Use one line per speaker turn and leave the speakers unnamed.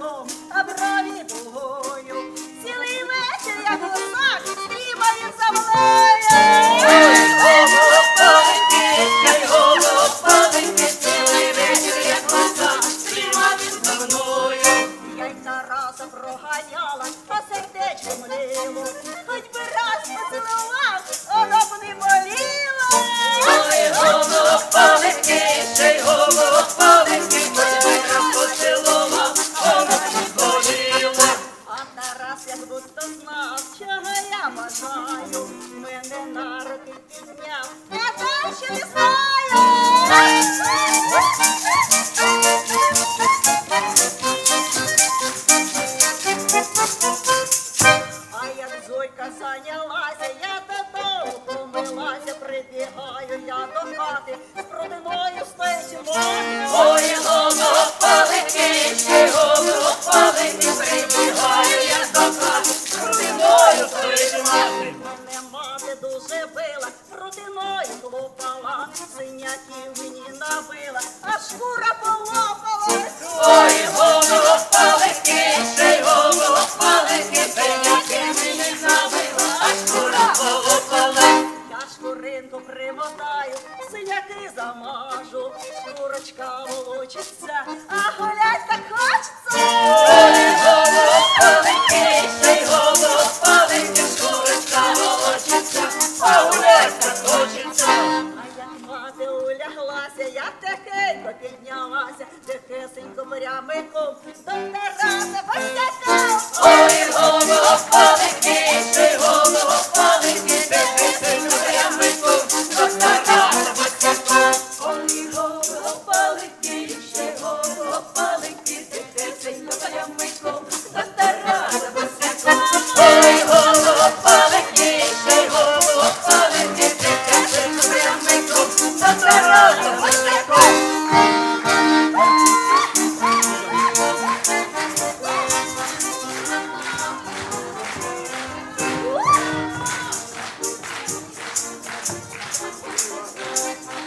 вином, а брові пугою. Цілий вечір я гусак стрімає за мною. Проганяла, а сердечко мене бажаю, мене
народи пісня. Я знаю, що не знаю. А як зойка зайнялася, я до додому помилася, прибігаю
я до хати з продиною стечимо. Синяків мені набила, а шкура полопалась.
Ой, голово палики, ще голово палики, синяки мені набила, а шкура полопала.
Я шкуринку примотаю, синяки замажу, шкурочка волочиться, а гулять так хочеться.
Ой, голово палики, ще голово палики, шкурочка волочиться, а гулять хочеться.
Тихенько піднялася, тихесенько прямиком до тераси босяка.
Ой, голово палики, голово палики, тихесенько прямиком, до старого босяка. Ой, палики, ще голово палики, Thank you.